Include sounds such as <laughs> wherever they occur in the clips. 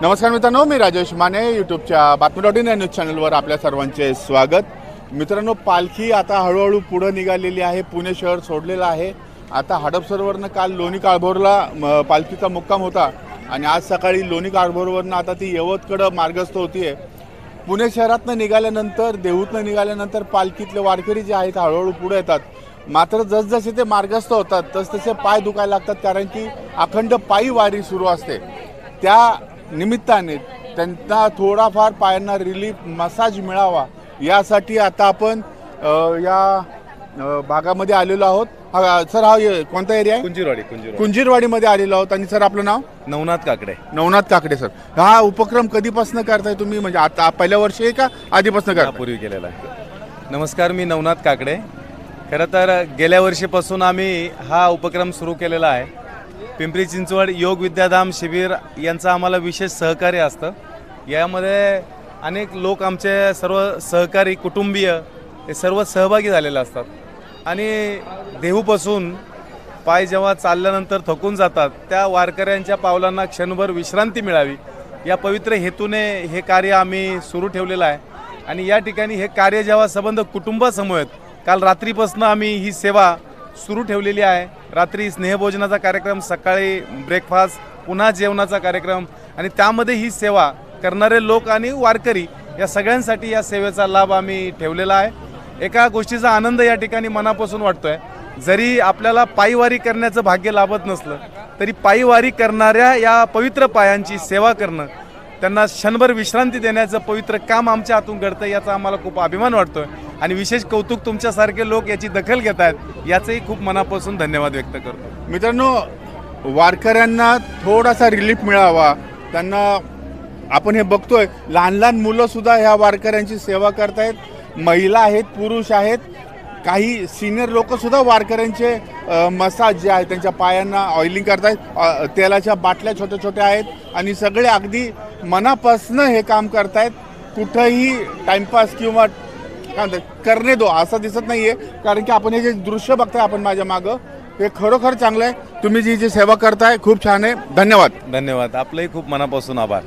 नमस्कार मित्रांनो मी राजेश माने यूट्यूबच्या बातमी डॉट इन या न्यूज चॅनलवर आपल्या सर्वांचे स्वागत. मित्रांनो पालखी आता हळूहळू पुढं निघालेली आहे. पुणे शहर सोडलेलं आहे. आता हडपसरवरनं काल लोणी काळभोरला म, पालखीचा मुक्काम होता. आणि आज सकाळी लोणी काळभोरवरनं आता ती यवतकडं मार्गस्थ होतीये. पुणे शहरातनं निघाल्यानंतर देहूतनं निघाल्यानंतर पालखीतले वारकरी जे आहेत हळूहळू पुढे येतात. मात्र जसजसे ते मार्गस्थ होतात तसतसे पाय दुखायला लागतात कारण की अखंड पायी वारी सुरू असते. त्या निमित्ताने त्यांना थोडाफार पायांना रिलीफ मसाज मिळावा यासाठी आता आपण या भागामध्ये आलेलो आहोत. हा सर हा कोणता एरिया आहे? कुंजीरवाडी कुंजीरवाडी. कुंजीरवाडीमध्ये आलेलो आहोत. आणि सर आपलं नाव? नवनाथ काकडे. नवनाथ काकडे सर. हा उपक्रम कधीपासून करताय तुम्ही? म्हणजे आता पहिल्या वर्षी आहे का आधीपासून करताय? पूर्वी केलेला आहे. नमस्कार मी नवनाथ काकडे. खरं तर गेल्या वर्षीपासून आम्ही हा उपक्रम सुरू केलेला आहे. पिंपरी चिंचवड योग विद्याधाम शिबिर यांचं आम्हाला विशेष सहकार्य असतं. यामध्ये अनेक लोक आमचे सर्व सहकारी कुटुंबीय हे सर्व सहभागी झालेले असतात. आणि देहूपासून पाय जेव्हा चालल्यानंतर थकून जातात त्या वारकऱ्यांच्या पावलांना क्षणभर विश्रांती मिळावी. या पवित्र हेतूने हे कार्य आम्ही सुरू ठेवलेलं आहे. आणि या ठिकाणी हे कार्य जेव्हा संबंध कुटुंबासमोर आहेत काल रात्रीपासून आम्ही ही सेवा सुरू ठेवलेली आहे. रात्री स्नेहभोजनाचा कार्यक्रम सकाळी ब्रेकफास्ट पुन्हा जेवणाचा कार्यक्रम आणि त्यामध्ये ही सेवा करणारे लोक आणि वारकरी या सगळ्यांसाठी या सेवेचा लाभ आम्ही ठेवलेला आहे. एका गोष्टीचा आनंद या ठिकाणी मनापासून वाटतोय. जरी आपल्याला पायीवारी करण्याचं भाग्य लाभत नसलं तरी पायीवारी करणाऱ्या या पवित्र पायांची सेवा करणं त्यांना क्षणभर विश्रांती देण्याचं पवित्र काम आमच्या हातून घडतं याचा आम्हाला खूप अभिमान वाटतोय. आणि विशेष कौतुक तुमच्यासारखे लोक याची दखल घेत आहेत याचंही खूप मनापासून धन्यवाद व्यक्त करतो. मित्रांनो वारकऱ्यांना थोडासा रिलीफ मिळावा. त्यांना आपण हे बघतोय लहान लहान मुलंसुद्धा ह्या वारकऱ्यांची सेवा करतायत. महिला आहेत पुरुष आहेत. काही सिनियर लोकंसुद्धा वारकऱ्यांचे मसाज जे आहे त्यांच्या पायांना ऑइलिंग करतायत. तेलाच्या बाटल्या छोट्या छोट्या आहेत. आणि सगळे अगदी मनापासनं हे काम करतायत कुठंही टाइमपास किंवा काय करणे दो असं दिसत नाहीये. कारण की आपण हे जे दृश्य बघताय आपण माझ्या मागं हे खरोखर चांगलं आहे तुम्ही जी जी सेवा करताय खूप छान आहे. धन्यवाद. धन्यवाद. आपलंही खूप मनापासून आभार.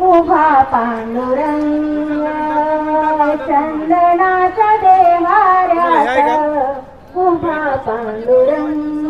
उभा पांडुरंग. चंदनाच्या देवाऱ्यात उभा पांडुरंग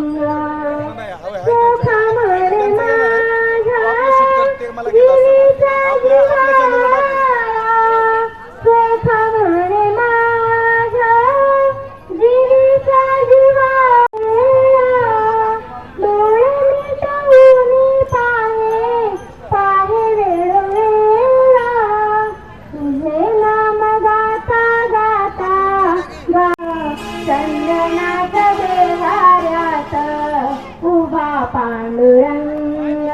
चंदनाच्या देवाऱ्यात उभा पांडुरंग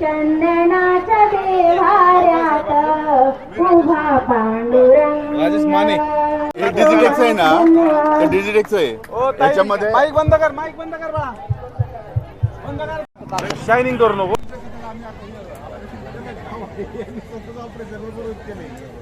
चंदनाच्या देवाऱ्यात उभा पांडुरंग माने हे डिजिटेक्स आहे ना? डिजिटेक्स आहे. त्याच्यामध्ये माईक बंद कर माईक बंद कर बा बंद कर. शायनिंग करू नको. <laughs>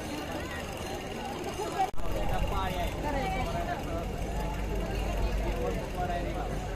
早い。